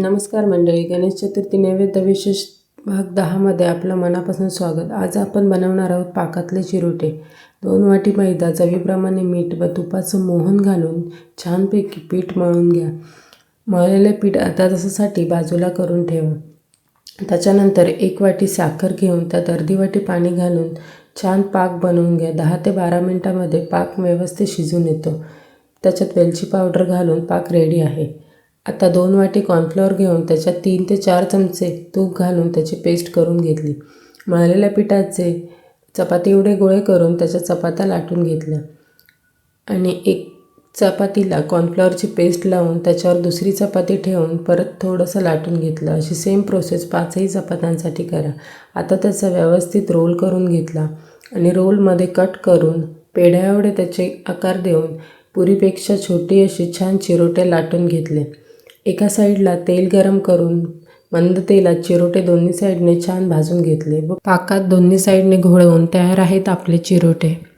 नमस्कार मंडळी गणेश चतुर्थी नैवेद्य विशेष भाग दहामध्ये आपलं मनापासून स्वागत. आज आपण बनवणार आहोत पाकातले चिरोटे. दोन वाटी मैदा चवीप्रमाणे मीठ व तुपाचं मोहन घालून छानपैकी पीठ मळून घ्या. मळलेले पीठ अर्धा तासासाठी बाजूला करून ठेवा. त्याच्यानंतर एक वाटी साखर घेऊन त्यात अर्धी वाटी पाणी घालून छान पाक बनवून घ्या. दहा ते बारा मिनटामध्ये पाक व्यवस्थित शिजून येतो. त्याच्यात वेलची पावडर घालून पाक रेडी आहे. आता दोन वाटी कॉर्नफ्लॉवर घेऊन त्याच्यात तीन ते चार चमचे तूप घालून त्याची पेस्ट करून घेतली. मळलेल्या पिठाचे चपाती एवढे गोळे करून त्याच्या चपात्या लाटून घेतल्या. आणि एक चपातीला कॉर्नफ्लॉवरची पेस्ट लावून त्याच्यावर दुसरी चपाती ठेवून परत थोडंसं लाटून घेतलं. अशी सेम प्रोसेस पाचही चपात्यांसाठी करा. आता त्याचा व्यवस्थित रोल करून घेतला आणि रोलमध्ये कट करून पेढ्या एवढे त्याचे आकार देऊन पुरीपेक्षा छोटी अशी छान चिरोटे लाटून घेतले एका साईडला तेल गरम करून मंद तेलात चिरोटे दोन्ही साईडने छान भाजून घेतले. व पाकात दोन्ही साईडने घोळवून तयार आहेत आपले चिरोटे.